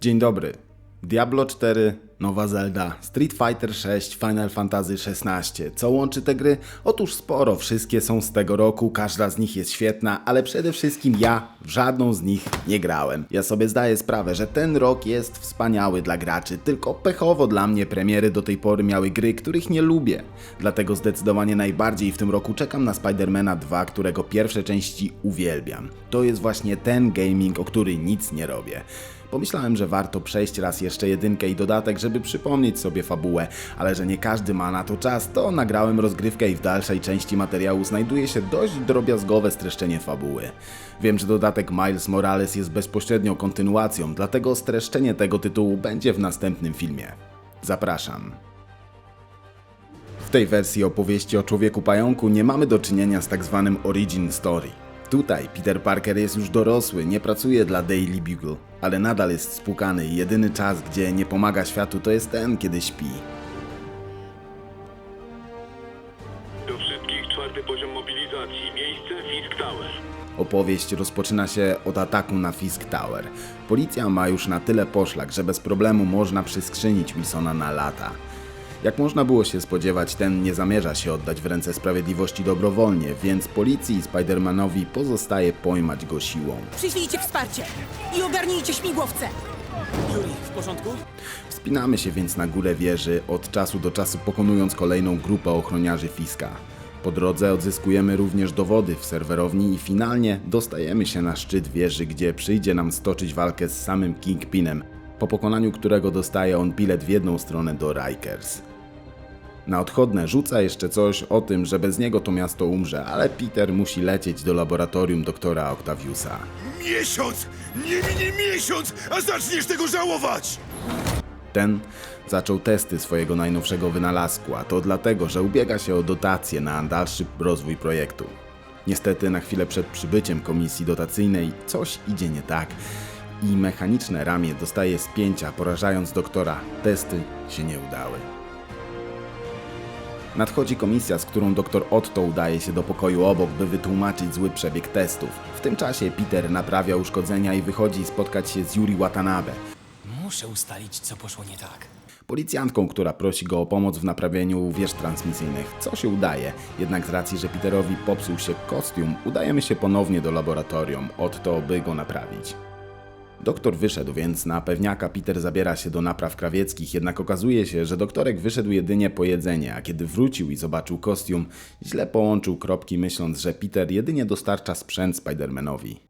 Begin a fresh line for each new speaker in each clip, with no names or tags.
Dzień dobry. Diablo 4, Nowa Zelda, Street Fighter 6, Final Fantasy 16. Co łączy te gry? Otóż sporo, wszystkie są z tego roku, każda z nich jest świetna, ale przede wszystkim ja w żadną z nich nie grałem. Ja sobie zdaję sprawę, że ten rok jest wspaniały dla graczy, tylko pechowo dla mnie premiery do tej pory miały gry, których nie lubię. Dlatego zdecydowanie najbardziej w tym roku czekam na Spidermana 2, którego pierwsze części uwielbiam. To jest właśnie ten gaming, o który nic nie robię. Pomyślałem, że warto przejść raz jeszcze jedynkę i dodatek, żeby przypomnieć sobie fabułę, ale że nie każdy ma na to czas, to nagrałem rozgrywkę i w dalszej części materiału znajduje się dość drobiazgowe streszczenie fabuły. Wiem, że dodatek Miles Morales jest bezpośrednią kontynuacją, dlatego streszczenie tego tytułu będzie w następnym filmie. Zapraszam. W tej wersji opowieści o człowieku pająku nie mamy do czynienia z tak zwanym origin story. Tutaj Peter Parker jest już dorosły, nie pracuje dla Daily Bugle, ale nadal jest spłukany i jedyny czas, gdzie nie pomaga światu, to jest ten, kiedy śpi.
Do wszystkich czwarty poziom mobilizacji. Miejsce Fisk Tower.
Opowieść rozpoczyna się od ataku na Fisk Tower. Policja ma już na tyle poszlak, że bez problemu można przyskrzynić Wilsona na lata. Jak można było się spodziewać, ten nie zamierza się oddać w ręce sprawiedliwości dobrowolnie, więc policji i Spidermanowi pozostaje pojmać go siłą.
Przyślijcie wsparcie i ogarnijcie śmigłowce.
Yuri, w porządku?
Wspinamy się więc na górę wieży, od czasu do czasu pokonując kolejną grupę ochroniarzy Fiska. Po drodze odzyskujemy również dowody w serwerowni i finalnie dostajemy się na szczyt wieży, gdzie przyjdzie nam stoczyć walkę z samym Kingpinem, po pokonaniu którego dostaje on bilet w jedną stronę do Rikers. Na odchodne rzuca jeszcze coś o tym, że bez niego to miasto umrze, ale Peter musi lecieć do laboratorium doktora Octaviusa.
Miesiąc! Nie minie miesiąc, a zaczniesz tego żałować!
Ten zaczął testy swojego najnowszego wynalazku, a to dlatego, że ubiega się o dotacje na dalszy rozwój projektu. Niestety na chwilę przed przybyciem komisji dotacyjnej coś idzie nie tak i mechaniczne ramię dostaje spięcia, porażając doktora. Testy się nie udały. Nadchodzi komisja, z którą dr Otto udaje się do pokoju obok, by wytłumaczyć zły przebieg testów. W tym czasie Peter naprawia uszkodzenia i wychodzi spotkać się z Yuri Watanabe,
Muszę ustalić, co poszło nie tak.
policjantką, która prosi go o pomoc w naprawieniu wież transmisyjnych, co się udaje. Jednak z racji, że Peterowi popsuł się kostium, udajemy się ponownie do laboratorium, Otto, by go naprawić. Doktor wyszedł, więc na pewniaka Peter zabiera się do napraw krawieckich, jednak okazuje się, że doktorek wyszedł jedynie po jedzenie, a kiedy wrócił i zobaczył kostium, źle połączył kropki myśląc, że Peter jedynie dostarcza sprzęt Spidermanowi.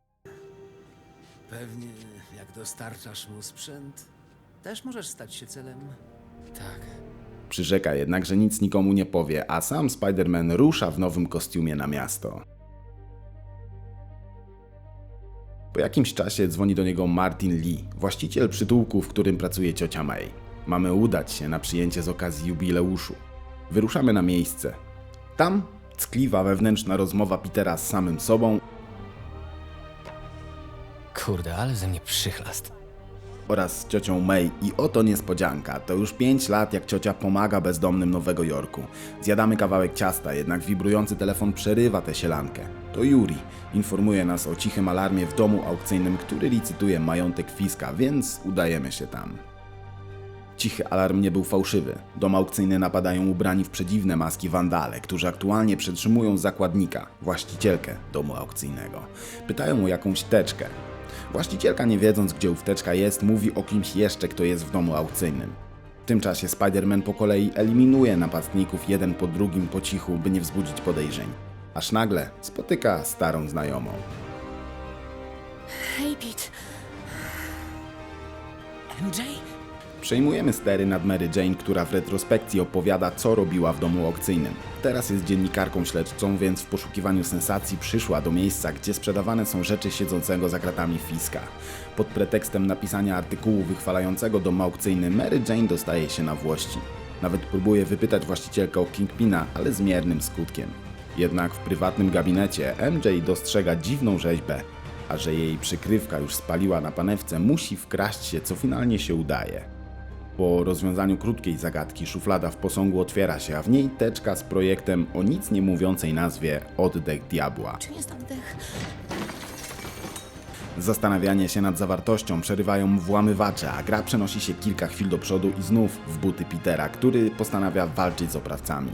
Pewnie jak dostarczasz mu sprzęt, też możesz stać się celem.
Tak.
Przyrzeka jednak, że nic nikomu nie powie, a sam Spider-Man rusza w nowym kostiumie na miasto. Po jakimś czasie dzwoni do niego Martin Lee, właściciel przytułku, w którym pracuje ciocia May. Mamy udać się na przyjęcie z okazji jubileuszu. Wyruszamy na miejsce. Tam ckliwa wewnętrzna rozmowa Petera z samym sobą
Kurde, ale ze mnie przychlast.
Oraz ciocią May i oto niespodzianka. To już 5 lat jak ciocia pomaga bezdomnym Nowego Jorku. Zjadamy kawałek ciasta, jednak wibrujący telefon przerywa tę sielankę. To Yuri informuje nas o cichym alarmie w domu aukcyjnym, który licytuje majątek Fiska, więc udajemy się tam. Cichy alarm nie był fałszywy. Dom aukcyjny napadają ubrani w przedziwne maski wandale, którzy aktualnie przetrzymują zakładnika, właścicielkę domu aukcyjnego. Pytają o jakąś teczkę. Właścicielka, nie wiedząc gdzie ówteczka jest, mówi o kimś jeszcze, kto jest w domu aukcyjnym. W tym czasie Spider-Man po kolei eliminuje napastników jeden po drugim po cichu, by nie wzbudzić podejrzeń. Aż nagle spotyka starą znajomą.
Hej, Pete.
MJ?
Przejmujemy stery nad Mary Jane, która w retrospekcji opowiada, co robiła w domu aukcyjnym. Teraz jest dziennikarką śledczą, więc w poszukiwaniu sensacji przyszła do miejsca, gdzie sprzedawane są rzeczy siedzącego za kratami Fiska. Pod pretekstem napisania artykułu wychwalającego dom aukcyjny, Mary Jane dostaje się na włości. Nawet próbuje wypytać właścicielkę o Kingpina, ale z miernym skutkiem. Jednak w prywatnym gabinecie MJ dostrzega dziwną rzeźbę, a że jej przykrywka już spaliła na panewce, musi wkraść się, co finalnie się udaje. Po rozwiązaniu krótkiej zagadki szuflada w posągu otwiera się, a w niej teczka z projektem o nic nie mówiącej nazwie Oddech Diabła.
Czym jest oddech?
Zastanawianie się nad zawartością przerywają włamywacze, a gra przenosi się kilka chwil do przodu i znów w buty Petera, który postanawia walczyć z oprawcami.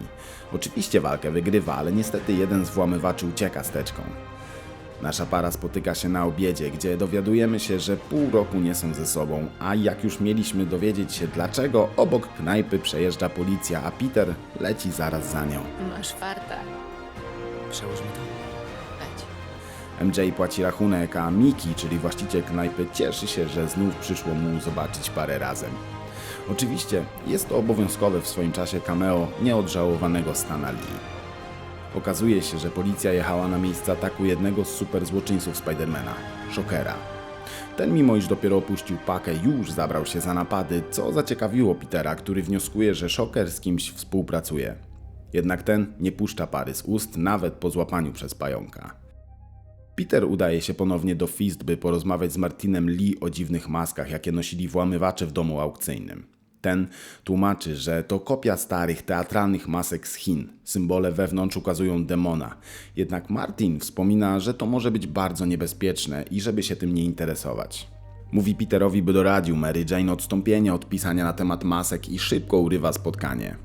Oczywiście walkę wygrywa, ale niestety jeden z włamywaczy ucieka steczką. Nasza para spotyka się na obiedzie, gdzie dowiadujemy się, że pół roku nie są ze sobą, a jak już mieliśmy dowiedzieć się dlaczego, obok knajpy przejeżdża policja, a Peter leci zaraz za nią.
Masz farta.
Przełóżmy to.
Leć.
MJ płaci rachunek, a Miki, czyli właściciel knajpy, cieszy się, że znów przyszło mu zobaczyć parę razem. Oczywiście jest to obowiązkowe w swoim czasie cameo nieodżałowanego Stana Lee. Okazuje się, że policja jechała na miejsce ataku jednego z super złoczyńców Spidermana, Shockera. Ten, mimo iż dopiero opuścił pakę, już zabrał się za napady, co zaciekawiło Petera, który wnioskuje, że Shocker z kimś współpracuje. Jednak ten nie puszcza pary z ust nawet po złapaniu przez pająka. Peter udaje się ponownie do Fist, by porozmawiać z Martinem Lee o dziwnych maskach, jakie nosili włamywacze w domu aukcyjnym. Ten tłumaczy, że to kopia starych teatralnych masek z Chin. Symbole wewnątrz ukazują demona. Jednak Martin wspomina, że to może być bardzo niebezpieczne i żeby się tym nie interesować. Mówi Peterowi, by doradził Mary Jane odstąpienia od pisania na temat masek i szybko urywa spotkanie.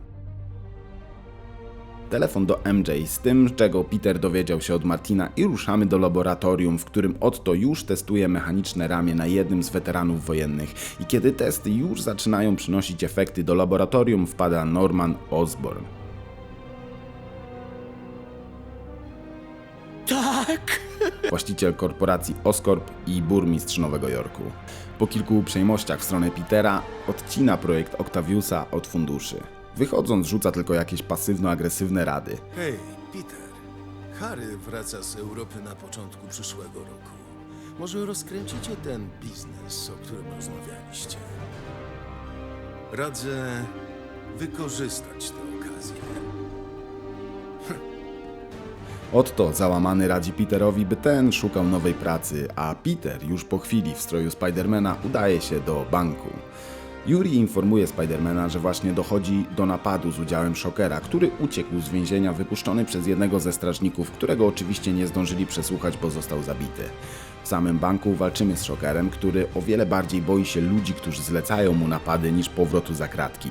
Telefon do MJ z tym, czego Peter dowiedział się od Martina i ruszamy do laboratorium, w którym Otto już testuje mechaniczne ramię na jednym z weteranów wojennych i kiedy testy już zaczynają przynosić efekty do laboratorium wpada Norman Osborn.
Tak!
właściciel korporacji Oscorp i burmistrz Nowego Jorku. Po kilku uprzejmościach w stronę Petera odcina projekt Octaviusa od funduszy. Wychodząc rzuca tylko jakieś pasywno-agresywne rady.
Hej, Peter. Harry wraca z Europy na początku przyszłego roku. Może rozkręcicie ten biznes, o którym rozmawialiście? Radzę wykorzystać tę okazję.
Otto załamany radzi Peterowi, by ten szukał nowej pracy, a Peter już po chwili w stroju Spidermana udaje się do banku. Yuri informuje Spidermana, że właśnie dochodzi do napadu z udziałem Shockera, który uciekł z więzienia wypuszczony przez jednego ze strażników, którego oczywiście nie zdążyli przesłuchać, bo został zabity. W samym banku walczymy z Shockerem, który o wiele bardziej boi się ludzi, którzy zlecają mu napady niż powrotu za kratki.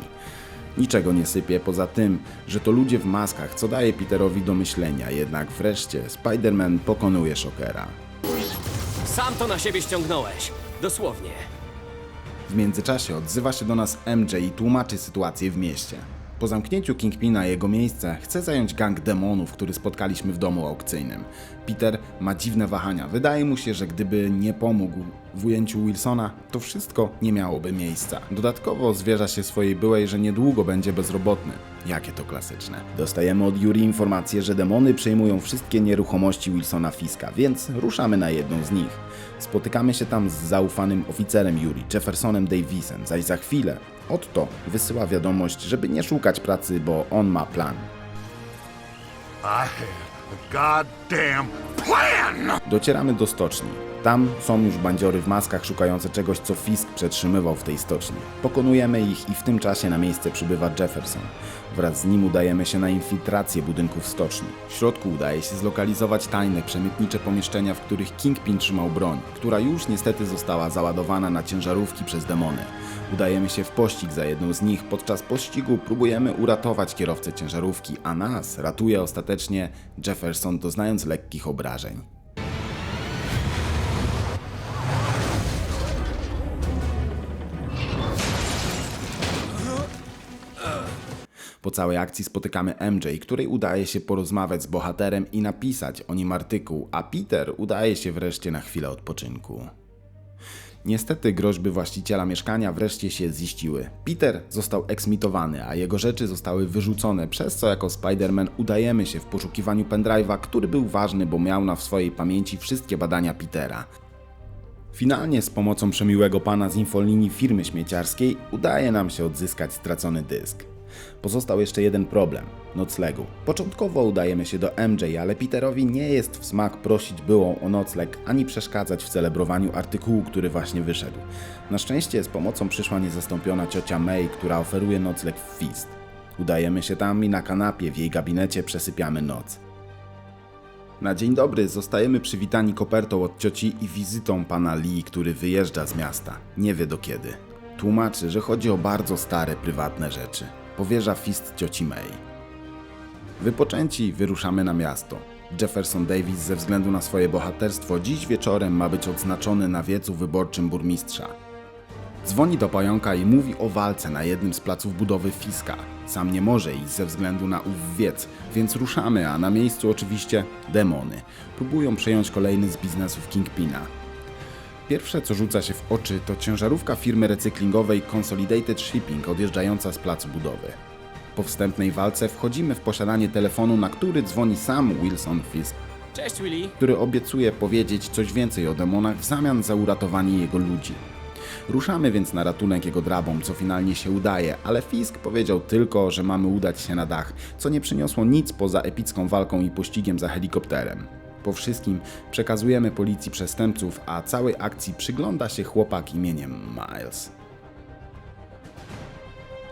Niczego nie sypie poza tym, że to ludzie w maskach, co daje Peterowi do myślenia, jednak wreszcie Spider-Man pokonuje Shockera.
Sam to na siebie ściągnąłeś. Dosłownie.
W międzyczasie odzywa się do nas MJ i tłumaczy sytuację w mieście. Po zamknięciu Kingpina jego miejsce chce zająć gang demonów, który spotkaliśmy w domu aukcyjnym. Peter ma dziwne wahania. Wydaje mu się, że gdyby nie pomógł w ujęciu Wilsona, to wszystko nie miałoby miejsca. Dodatkowo zwierza się swojej byłej, że niedługo będzie bezrobotny. Jakie to klasyczne. Dostajemy od Yuri informację, że demony przejmują wszystkie nieruchomości Wilsona Fiska, więc ruszamy na jedną z nich. Spotykamy się tam z zaufanym oficerem Yuri, Jeffersonem Davisem, zaś za chwilę Otto wysyła wiadomość, żeby nie szukać pracy, bo on ma plan. Docieramy do stoczni. Tam są już bandziory w maskach szukające czegoś, co Fisk przetrzymywał w tej stoczni. Pokonujemy ich i w tym czasie na miejsce przybywa Jefferson. Wraz z nim udajemy się na infiltrację budynków stoczni. W środku udaje się zlokalizować tajne, przemytnicze pomieszczenia, w których Kingpin trzymał broń, która już niestety została załadowana na ciężarówki przez demony. Udajemy się w pościg za jedną z nich. Podczas pościgu próbujemy uratować kierowcę ciężarówki, a nas ratuje ostatecznie Jefferson, doznając lekkich obrażeń. Po całej akcji spotykamy MJ, której udaje się porozmawiać z bohaterem i napisać o nim artykuł, a Peter udaje się wreszcie na chwilę odpoczynku. Niestety groźby właściciela mieszkania wreszcie się ziściły. Peter został eksmitowany, a jego rzeczy zostały wyrzucone, przez co jako Spider-Man udajemy się w poszukiwaniu pendrive'a, który był ważny, bo miał na w swojej pamięci wszystkie badania Petera. Finalnie z pomocą przemiłego pana z infolinii firmy śmieciarskiej udaje nam się odzyskać stracony dysk. Pozostał jeszcze jeden problem noclegu. Początkowo udajemy się do MJ, ale Peterowi nie jest w smak prosić byłą o nocleg ani przeszkadzać w celebrowaniu artykułu, który właśnie wyszedł. Na szczęście z pomocą przyszła niezastąpiona ciocia May, która oferuje nocleg w Fist. Udajemy się tam i na kanapie w jej gabinecie przesypiamy noc. Na dzień dobry zostajemy przywitani kopertą od cioci i wizytą pana Lee, który wyjeżdża z miasta. Nie wie do kiedy. Tłumaczy, że chodzi o bardzo stare, prywatne rzeczy. Powierza fist cioci May. Wypoczęci wyruszamy na miasto. Jefferson Davis ze względu na swoje bohaterstwo dziś wieczorem ma być odznaczony na wiecu wyborczym burmistrza. Dzwoni do pająka i mówi o walce na jednym z placów budowy Fiska. Sam nie może iść ze względu na ów wiec, więc ruszamy, a na miejscu oczywiście demony. Próbują przejąć kolejny z biznesów Kingpina. Pierwsze co rzuca się w oczy to ciężarówka firmy recyklingowej Consolidated Shipping odjeżdżająca z placu budowy. Po wstępnej walce wchodzimy w posiadanie telefonu, na który dzwoni sam Wilson Fisk,
Cześć, Willy.
który obiecuje powiedzieć coś więcej o demonach w zamian za uratowanie jego ludzi. Ruszamy więc na ratunek jego drabom, co finalnie się udaje, ale Fisk powiedział tylko, że mamy udać się na dach, co nie przyniosło nic poza epicką walką i pościgiem za helikopterem. Po wszystkim przekazujemy policji przestępców, a całej akcji przygląda się chłopak imieniem Miles.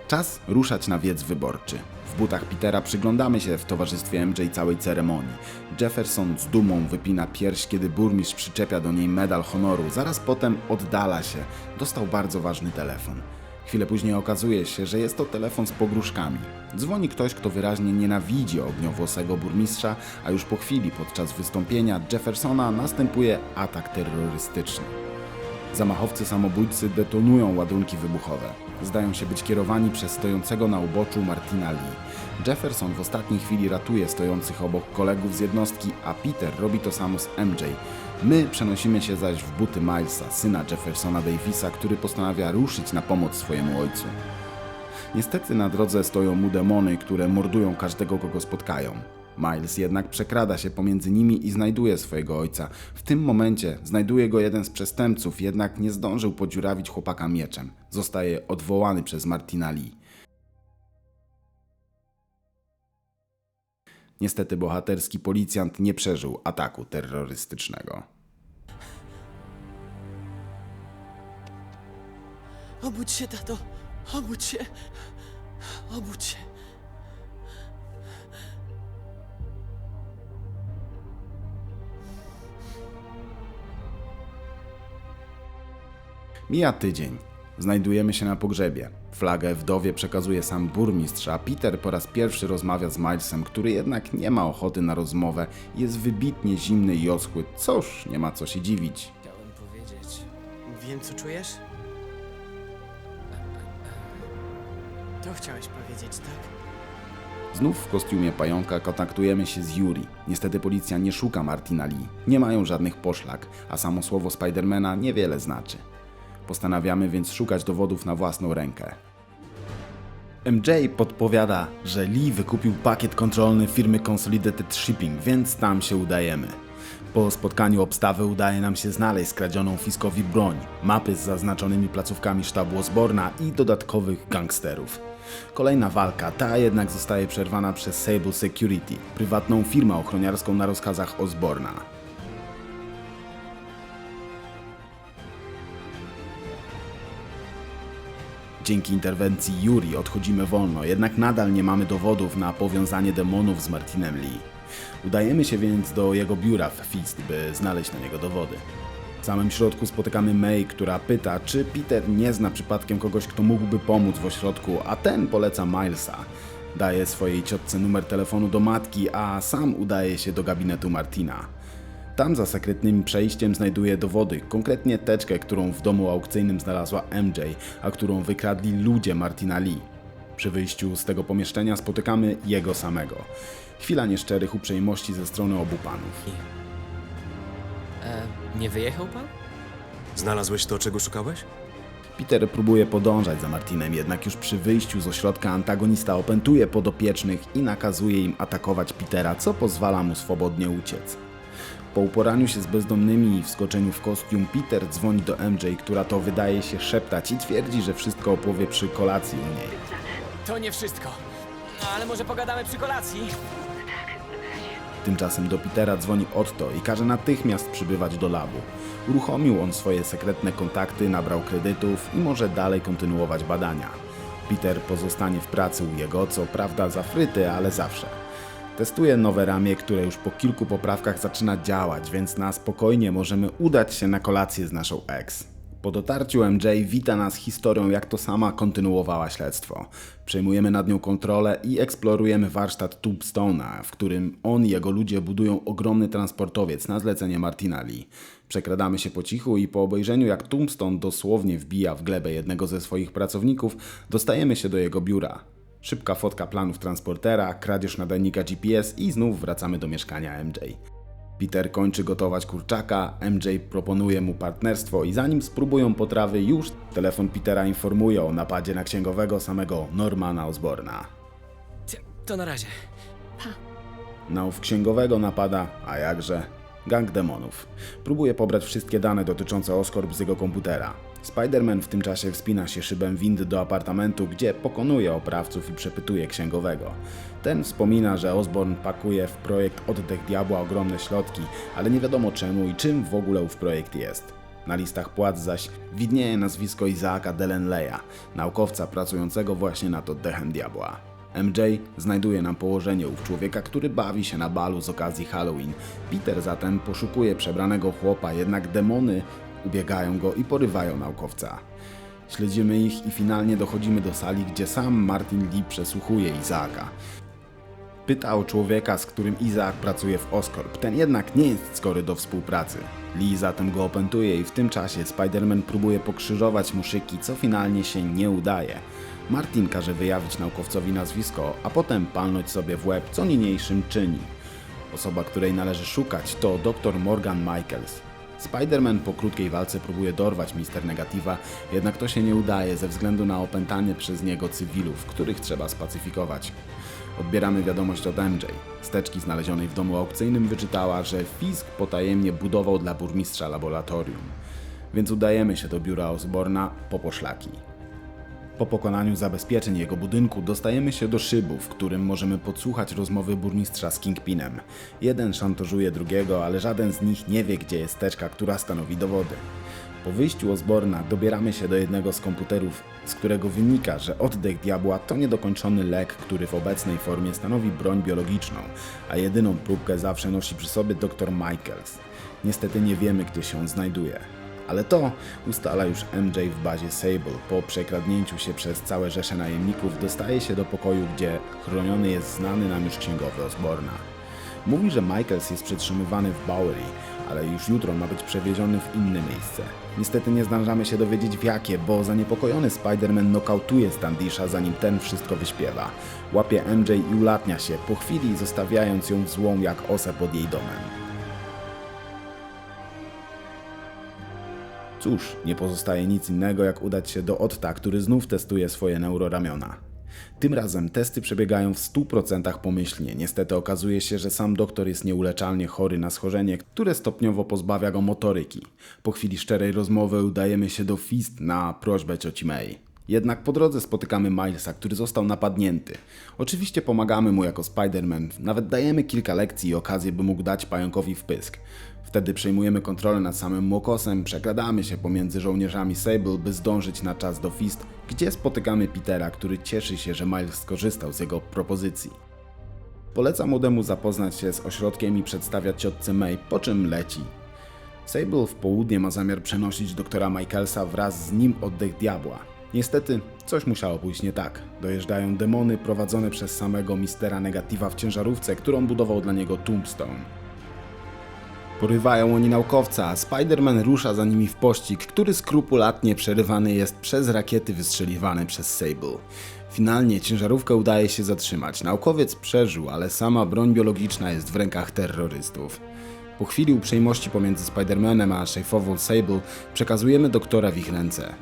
Czas ruszać na wiec wyborczy. W butach Petera przyglądamy się w towarzystwie MJ całej ceremonii. Jefferson z dumą wypina pierś, kiedy burmistrz przyczepia do niej medal honoru. Zaraz potem oddala się. Dostał bardzo ważny telefon. Chwilę później okazuje się, że jest to telefon z pogróżkami. Dzwoni ktoś, kto wyraźnie nienawidzi ogniowłosego burmistrza, a już po chwili podczas wystąpienia Jeffersona następuje atak terrorystyczny. Zamachowcy samobójcy detonują ładunki wybuchowe. Zdają się być kierowani przez stojącego na uboczu Martina Lee. Jefferson w ostatniej chwili ratuje stojących obok kolegów z jednostki, a Peter robi to samo z MJ. My przenosimy się zaś w buty Milesa, syna Jeffersona Davisa, który postanawia ruszyć na pomoc swojemu ojcu. Niestety na drodze stoją mu demony, które mordują każdego, kogo spotkają. Miles jednak przekrada się pomiędzy nimi i znajduje swojego ojca. W tym momencie znajduje go jeden z przestępców, jednak nie zdążył podziurawić chłopaka mieczem. Zostaje odwołany przez Martina Lee. Niestety bohaterski policjant nie przeżył ataku terrorystycznego.
Obudź się, tato. Obudź się. Obudź się.
Mija tydzień. Znajdujemy się na pogrzebie. Flagę wdowie przekazuje sam burmistrz, a Peter po raz pierwszy rozmawia z Milesem, który jednak nie ma ochoty na rozmowę jest wybitnie zimny i oschły. Cóż, nie ma co się dziwić.
Chciałem powiedzieć.
Wiem, co czujesz? To chciałeś powiedzieć, tak?
Znów w kostiumie pająka kontaktujemy się z Yuri. Niestety policja nie szuka Martina Lee. Nie mają żadnych poszlak, a samo słowo Spidermana niewiele znaczy. Postanawiamy więc szukać dowodów na własną rękę. MJ podpowiada, że Lee wykupił pakiet kontrolny firmy Consolidated Shipping, więc tam się udajemy. Po spotkaniu obstawy udaje nam się znaleźć skradzioną Fiskowi broń, mapy z zaznaczonymi placówkami sztabu Osborna i dodatkowych gangsterów. Kolejna walka, ta jednak zostaje przerwana przez Sable Security, prywatną firmę ochroniarską na rozkazach Osborna. Dzięki interwencji Yuri odchodzimy wolno, jednak nadal nie mamy dowodów na powiązanie demonów z Martinem Lee. Udajemy się więc do jego biura w Fist, by znaleźć na niego dowody. W samym środku spotykamy May, która pyta, czy Peter nie zna przypadkiem kogoś, kto mógłby pomóc w ośrodku, a ten poleca Milesa. Daje swojej ciotce numer telefonu do matki, a sam udaje się do gabinetu Martina. Tam za sekretnym przejściem znajduje dowody, konkretnie teczkę, którą w domu aukcyjnym znalazła MJ, a którą wykradli ludzie Martina Lee. Przy wyjściu z tego pomieszczenia spotykamy jego samego. Chwila nieszczerych uprzejmości ze strony obu panów.
E, nie wyjechał pan?
Znalazłeś to, czego szukałeś?
Peter próbuje podążać za Martinem, jednak już przy wyjściu z ośrodka antagonista opętuje podopiecznych i nakazuje im atakować Petera, co pozwala mu swobodnie uciec. Po uporaniu się z bezdomnymi i wskoczeniu w kostium, Peter dzwoni do MJ, która to wydaje się szeptać i twierdzi, że wszystko opowie przy kolacji u niej.
To nie wszystko. No, ale może pogadamy przy kolacji?
Tymczasem do Petera dzwoni Otto i każe natychmiast przybywać do labu. Uruchomił on swoje sekretne kontakty, nabrał kredytów i może dalej kontynuować badania. Peter pozostanie w pracy u jego, co prawda za fryty, ale zawsze. Testuję nowe ramię, które już po kilku poprawkach zaczyna działać, więc na spokojnie możemy udać się na kolację z naszą ex. Po dotarciu MJ wita nas historią, jak to sama kontynuowała śledztwo. Przejmujemy nad nią kontrolę i eksplorujemy warsztat Tombstone'a, w którym on i jego ludzie budują ogromny transportowiec na zlecenie Martina Lee. Przekradamy się po cichu i po obejrzeniu jak Tombstone dosłownie wbija w glebę jednego ze swoich pracowników, dostajemy się do jego biura. Szybka fotka planów transportera, kradzież nadajnika GPS i znów wracamy do mieszkania MJ. Peter kończy gotować kurczaka, MJ proponuje mu partnerstwo i zanim spróbują potrawy już telefon Petera informuje o napadzie na księgowego samego Normana Osborna.
To na razie.
Na ów księgowego napada, a jakże, gang demonów. Próbuje pobrać wszystkie dane dotyczące Oscorp z jego komputera. Spider-Man w tym czasie wspina się szybem windy do apartamentu, gdzie pokonuje oprawców i przepytuje księgowego. Ten wspomina, że Osborn pakuje w projekt Oddech Diabła ogromne środki, ale nie wiadomo czemu i czym w ogóle ów projekt jest. Na listach płac zaś widnieje nazwisko Izaaka Delenleya, naukowca pracującego właśnie nad Oddechem Diabła. MJ znajduje nam położenie ów człowieka, który bawi się na balu z okazji Halloween. Peter zatem poszukuje przebranego chłopa, jednak demony ubiegają go i porywają naukowca. Śledzimy ich i finalnie dochodzimy do sali, gdzie sam Martin Lee przesłuchuje Izaaka. Pyta o człowieka, z którym Izaak pracuje w Oscorp. Ten jednak nie jest skory do współpracy. Lee zatem go opętuje i w tym czasie Spider-Man próbuje pokrzyżować mu szyki, co finalnie się nie udaje. Martin każe wyjawić naukowcowi nazwisko, a potem palnąć sobie w łeb, co niniejszym czyni. Osoba, której należy szukać, to dr Morgan Michaels. Spider-Man po krótkiej walce próbuje dorwać Mister Negatywa, jednak to się nie udaje ze względu na opętanie przez niego cywilów, których trzeba spacyfikować. Odbieramy wiadomość od MJ. Z teczki znalezionej w domu aukcyjnym wyczytała, że Fisk potajemnie budował dla burmistrza laboratorium. Więc udajemy się do biura Osborna po poszlaki. Po pokonaniu zabezpieczeń jego budynku dostajemy się do szybu, w którym możemy podsłuchać rozmowy burmistrza z Kingpinem. Jeden szantażuje drugiego, ale żaden z nich nie wie, gdzie jest teczka, która stanowi dowody. Po wyjściu Osborna dobieramy się do jednego z komputerów, z którego wynika, że oddech diabła to niedokończony lek, który w obecnej formie stanowi broń biologiczną, a jedyną próbkę zawsze nosi przy sobie dr Michaels. Niestety nie wiemy, gdzie się on znajduje. Ale to ustala już MJ w bazie Sable. Po przekradnięciu się przez całe rzesze najemników dostaje się do pokoju, gdzie chroniony jest znany nam już księgowy Osborna. Mówi, że Michaels jest przetrzymywany w Bowery, ale już jutro ma być przewieziony w inne miejsce. Niestety nie zdążamy się dowiedzieć w jakie, bo zaniepokojony Spider-Man nokautuje Standisha zanim ten wszystko wyśpiewa. Łapie MJ i ulatnia się, po chwili zostawiając ją w złą jak osę pod jej domem. Cóż, nie pozostaje nic innego jak udać się do Otta, który znów testuje swoje neuroramiona. Tym razem testy przebiegają w 100% pomyślnie. Niestety okazuje się, że sam doktor jest nieuleczalnie chory na schorzenie, które stopniowo pozbawia go motoryki. Po chwili szczerej rozmowy udajemy się do Fist na prośbę cioci May. Jednak po drodze spotykamy Milesa, który został napadnięty. Oczywiście pomagamy mu jako Spider-Man, nawet dajemy kilka lekcji i okazję, by mógł dać pająkowi wpysk. Wtedy przejmujemy kontrolę nad samym Młokosem, przekradamy się pomiędzy żołnierzami Sable, by zdążyć na czas do Fist, gdzie spotykamy Petera, który cieszy się, że Miles skorzystał z jego propozycji. Poleca młodemu zapoznać się z ośrodkiem i przedstawiać ciotce May, po czym leci. Sable w południe ma zamiar przenosić doktora Michaelsa wraz z nim oddech diabła. Niestety, coś musiało pójść nie tak. Dojeżdżają demony prowadzone przez samego Mistera Negatywa w ciężarówce, którą budował dla niego Tombstone. Porywają oni naukowca, a Spider-Man rusza za nimi w pościg, który skrupulatnie przerywany jest przez rakiety wystrzeliwane przez Sable. Finalnie ciężarówkę udaje się zatrzymać. Naukowiec przeżył, ale sama broń biologiczna jest w rękach terrorystów. Po chwili uprzejmości pomiędzy Spider-Manem a szefową Sable przekazujemy doktora w ich ręce.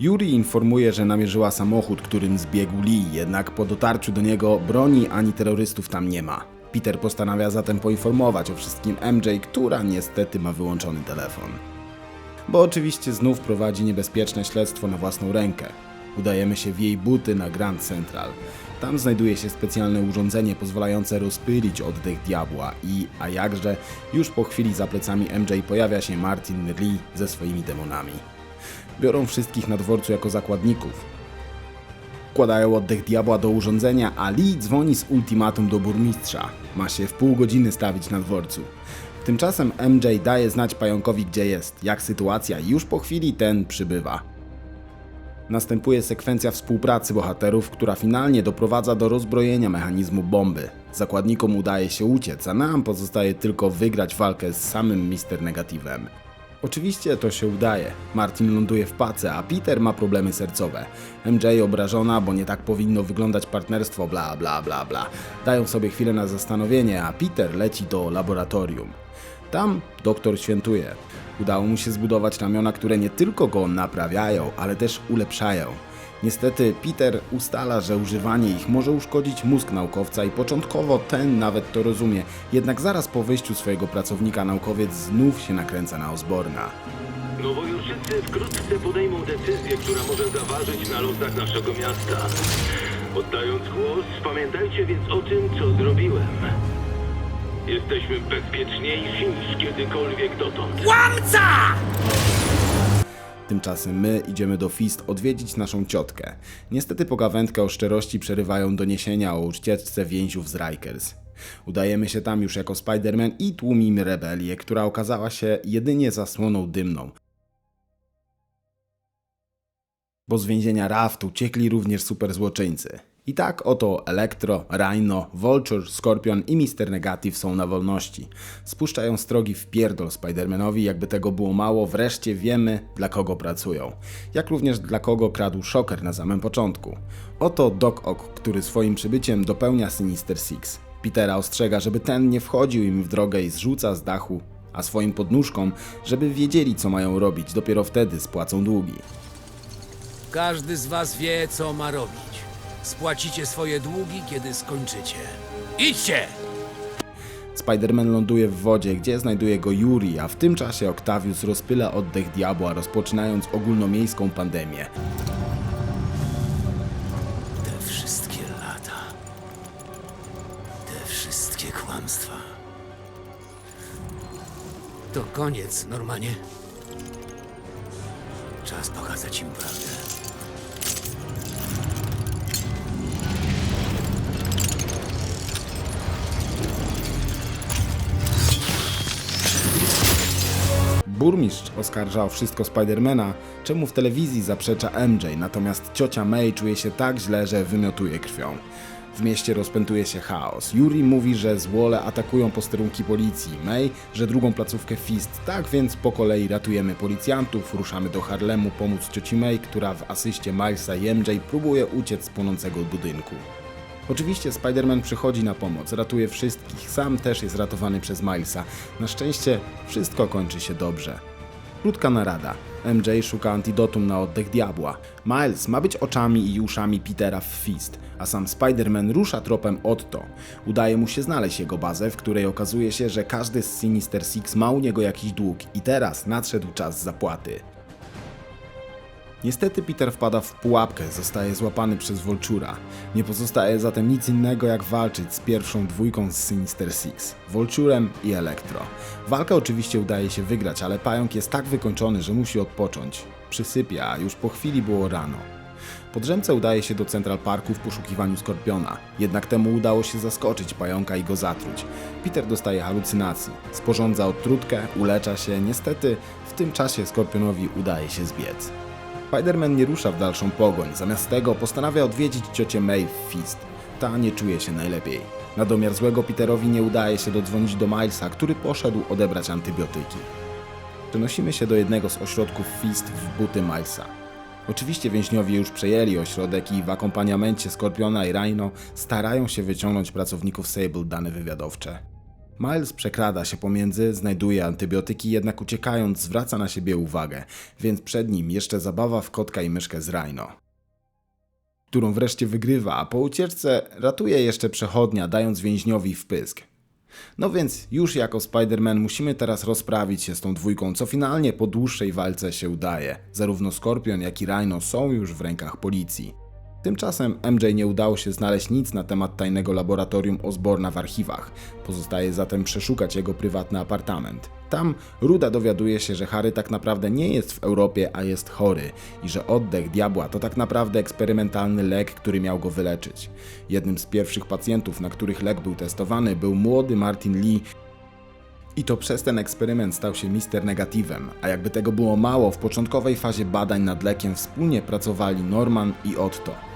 Yuri informuje, że namierzyła samochód, którym zbiegł Lee, jednak po dotarciu do niego broni ani terrorystów tam nie ma. Peter postanawia zatem poinformować o wszystkim MJ, która niestety ma wyłączony telefon. Bo oczywiście znów prowadzi niebezpieczne śledztwo na własną rękę. Udajemy się w jej buty na Grand Central. Tam znajduje się specjalne urządzenie pozwalające rozpylić oddech diabła i, a jakże, już po chwili za plecami MJ pojawia się Martin Lee ze swoimi demonami. Biorą wszystkich na dworcu jako zakładników. Wkładają oddech diabła do urządzenia, a Lee dzwoni z ultimatum do burmistrza. Ma się w pół godziny stawić na dworcu. Tymczasem MJ daje znać pająkowi gdzie jest, jak sytuacja i już po chwili ten przybywa. Następuje sekwencja współpracy bohaterów, która finalnie doprowadza do rozbrojenia mechanizmu bomby. Zakładnikom udaje się uciec, a nam pozostaje tylko wygrać walkę z samym Mister Negatywem. Oczywiście to się udaje. Martin ląduje w pace, a Peter ma problemy sercowe. MJ obrażona, bo nie tak powinno wyglądać partnerstwo, bla bla bla bla. Dają sobie chwilę na zastanowienie, a Peter leci do laboratorium. Tam doktor świętuje. Udało mu się zbudować ramiona, które nie tylko go naprawiają, ale też ulepszają. Niestety Peter ustala, że używanie ich może uszkodzić mózg naukowca i początkowo ten nawet to rozumie, jednak zaraz po wyjściu swojego pracownika naukowiec znów się nakręca na Osborna.
Nowojorczycy wkrótce podejmą decyzję, która może zaważyć na losach naszego miasta. Oddając głos, pamiętajcie więc o tym, co zrobiłem. Jesteśmy bezpieczniejsi niż kiedykolwiek dotąd.
Tymczasem my idziemy do Fist odwiedzić naszą ciotkę. Niestety pogawędkę o szczerości przerywają doniesienia o ucieczce więźniów z Rikers. Udajemy się tam już jako Spider-Man i tłumimy rebelię, która okazała się jedynie zasłoną dymną. Bo z więzienia Raft uciekli również superzłoczyńcy. I tak oto Electro, Rhino, Vulture, Scorpion i Mister Negative są na wolności. Spuszczają strogi w pierdol Spider-Manowi, jakby tego było mało, wreszcie wiemy dla kogo pracują. Jak również dla kogo kradł Shocker na samym początku. Oto Doc Ock, który swoim przybyciem dopełnia Sinister Six. Petera ostrzega, żeby ten nie wchodził im w drogę i zrzuca z dachu, a swoim podnóżkom, żeby wiedzieli co mają robić, dopiero wtedy spłacą długi.
Każdy z was wie, co ma robić. Spłacicie swoje długi, kiedy skończycie. Idźcie!
Spider-Man ląduje w wodzie, gdzie znajduje go Yuri, a w tym czasie Octavius rozpyla oddech diabła, rozpoczynając ogólnomiejską pandemię.
Te wszystkie lata. Te wszystkie kłamstwa. To koniec, Normanie. Czas pokazać im prawdę.
Burmistrz oskarża o wszystko Spidermana, czemu w telewizji zaprzecza MJ, natomiast ciocia May czuje się tak źle, że wymiotuje krwią. W mieście rozpętuje się chaos. Yuri mówi, że złole atakują posterunki policji. May, że drugą placówkę Fist. Tak więc po kolei ratujemy policjantów, ruszamy do Harlemu pomóc cioci May, która w asyście Milesa i MJ próbuje uciec z płonącego budynku. Oczywiście Spider-Man przychodzi na pomoc, ratuje wszystkich, sam też jest ratowany przez Milesa. Na szczęście wszystko kończy się dobrze. Krótka narada. MJ szuka antidotum na oddech diabła. Miles ma być oczami i uszami Petera w Fist, a sam Spider-Man rusza tropem Otto. Udaje mu się znaleźć jego bazę, w której okazuje się, że każdy z Sinister Six ma u niego jakiś dług i teraz nadszedł czas zapłaty. Niestety Peter wpada w pułapkę, zostaje złapany przez Voltura. Nie pozostaje zatem nic innego jak walczyć z pierwszą dwójką z Sinister Six, Vulturem i Electro. Walkę oczywiście udaje się wygrać, ale pająk jest tak wykończony, że musi odpocząć. Przysypia, a już po chwili było rano. Podrzemce udaje się do Central Parku w poszukiwaniu Skorpiona, jednak temu udało się zaskoczyć pająka i go zatruć. Peter dostaje halucynacji, sporządza odtrutkę, ulecza się, niestety w tym czasie Skorpionowi udaje się zbiec. Spider-Man nie rusza w dalszą pogoń, zamiast tego postanawia odwiedzić ciocię May w Fist. Ta nie czuje się najlepiej. Na domiar złego Peterowi nie udaje się dodzwonić do Milesa, który poszedł odebrać antybiotyki. Przenosimy się do jednego z ośrodków Fist w buty Milesa. Oczywiście więźniowie już przejęli ośrodek i w akompaniamencie Skorpiona i Rhino starają się wyciągnąć pracowników Sable dane wywiadowcze. Miles przekrada się pomiędzy, znajduje antybiotyki, jednak uciekając zwraca na siebie uwagę, więc przed nim jeszcze zabawa w kotka i myszkę z Rhino. Którą wreszcie wygrywa, a po ucieczce ratuje jeszcze przechodnia, dając więźniowi wpysk. No więc już jako Spider-Man musimy teraz rozprawić się z tą dwójką, co finalnie po dłuższej walce się udaje. Zarówno Skorpion, jak i Rhino są już w rękach policji. Tymczasem MJ nie udało się znaleźć nic na temat tajnego laboratorium Osborna w archiwach. Pozostaje zatem przeszukać jego prywatny apartament. Tam Ruda dowiaduje się, że Harry tak naprawdę nie jest w Europie, a jest chory i że oddech diabła to tak naprawdę eksperymentalny lek, który miał go wyleczyć. Jednym z pierwszych pacjentów, na których lek był testowany, był młody Martin Lee, i to przez ten eksperyment stał się Mister Negatywem, a jakby tego było mało, w początkowej fazie badań nad lekiem wspólnie pracowali Norman i Otto.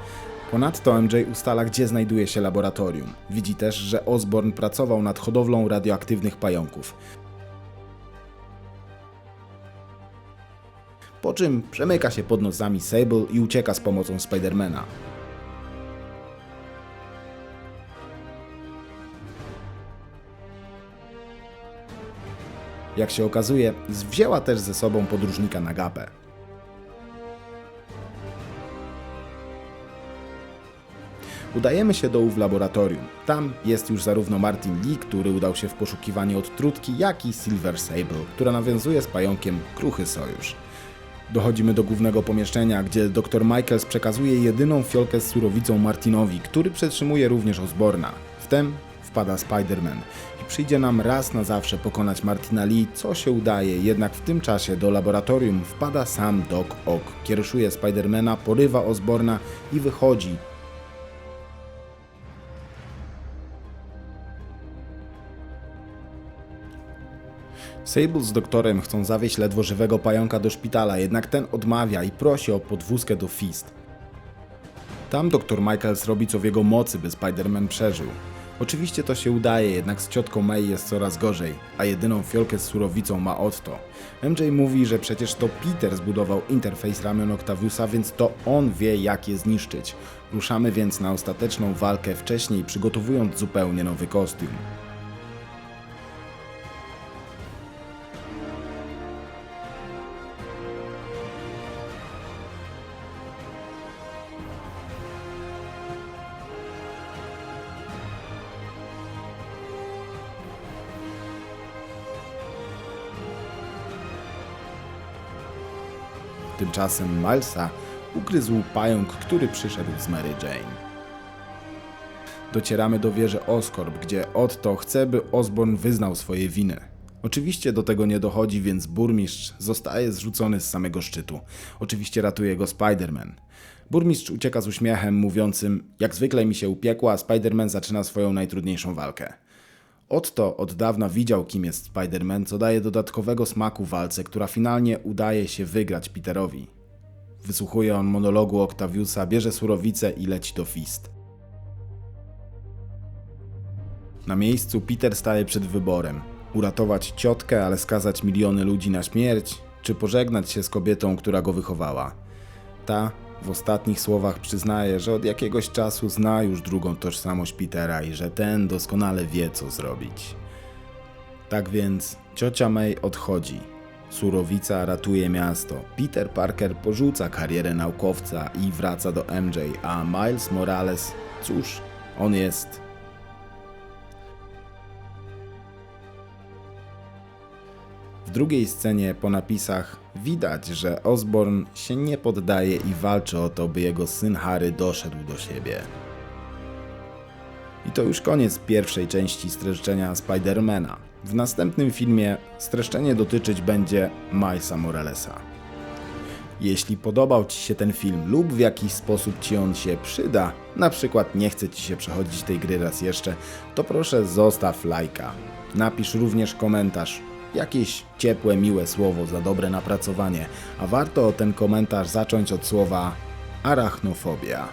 Ponadto MJ ustala, gdzie znajduje się laboratorium. Widzi też, że Osborn pracował nad hodowlą radioaktywnych pająków. Po czym przemyka się pod nosami Sable i ucieka z pomocą Spidermana. Jak się okazuje, wzięła też ze sobą podróżnika na gapę. Udajemy się do ów laboratorium. Tam jest już zarówno Martin Lee, który udał się w poszukiwanie odtrutki, jak i Silver Sable, która nawiązuje z pająkiem kruchy sojusz. Dochodzimy do głównego pomieszczenia, gdzie dr Michaels przekazuje jedyną fiolkę z surowicą Martinowi, który przetrzymuje również Osborna. Wtem wpada Spider-Man i przyjdzie nam raz na zawsze pokonać Martina Lee, co się udaje, jednak w tym czasie do laboratorium wpada sam Doc Ock, kieruje Spidermana, porywa Osborna i wychodzi, Sable z doktorem chcą zawieźć ledwo żywego pająka do szpitala, jednak ten odmawia i prosi o podwózkę do Fist. Tam dr Michaels robi co w jego mocy, by Spider-Man przeżył. Oczywiście to się udaje, jednak z ciotką May jest coraz gorzej, a jedyną fiolkę z surowicą ma Otto. MJ mówi, że przecież to Peter zbudował interfejs ramion Octaviusa, więc to on wie jak je zniszczyć. Ruszamy więc na ostateczną walkę wcześniej, przygotowując zupełnie nowy kostium. Tymczasem Milesa ugryzł pająk, który przyszedł z Mary Jane. Docieramy do wieży Oscorp, gdzie Otto chce, by Osborn wyznał swoje winy. Oczywiście do tego nie dochodzi, więc burmistrz zostaje zrzucony z samego szczytu. Oczywiście ratuje go Spider-Man. Burmistrz ucieka z uśmiechem, mówiącym: Jak zwykle mi się upiekła, a Spider-Man zaczyna swoją najtrudniejszą walkę. Otto od dawna widział, kim jest Spider-Man, co daje dodatkowego smaku walce, która finalnie udaje się wygrać Peterowi. Wysłuchuje on monologu Octaviusa, bierze surowicę i leci do Fist. Na miejscu Peter staje przed wyborem: uratować ciotkę, ale skazać miliony ludzi na śmierć, czy pożegnać się z kobietą, która go wychowała. Ta w ostatnich słowach przyznaje, że od jakiegoś czasu zna już drugą tożsamość Petera i że ten doskonale wie, co zrobić. Tak więc ciocia May odchodzi. Surowica ratuje miasto. Peter Parker porzuca karierę naukowca i wraca do MJ, a Miles Morales, cóż, on jest drugiej scenie po napisach widać, że Osborn się nie poddaje i walczy o to, by jego syn Harry doszedł do siebie. I to już koniec pierwszej części streszczenia Spidermana. W następnym filmie streszczenie dotyczyć będzie Milesa Moralesa. Jeśli podobał Ci się ten film lub w jakiś sposób Ci on się przyda, na przykład nie chce Ci się przechodzić tej gry raz jeszcze, to proszę zostaw lajka. Napisz również komentarz, jakieś ciepłe, miłe słowo za dobre napracowanie, a warto ten komentarz zacząć od słowa arachnofobia.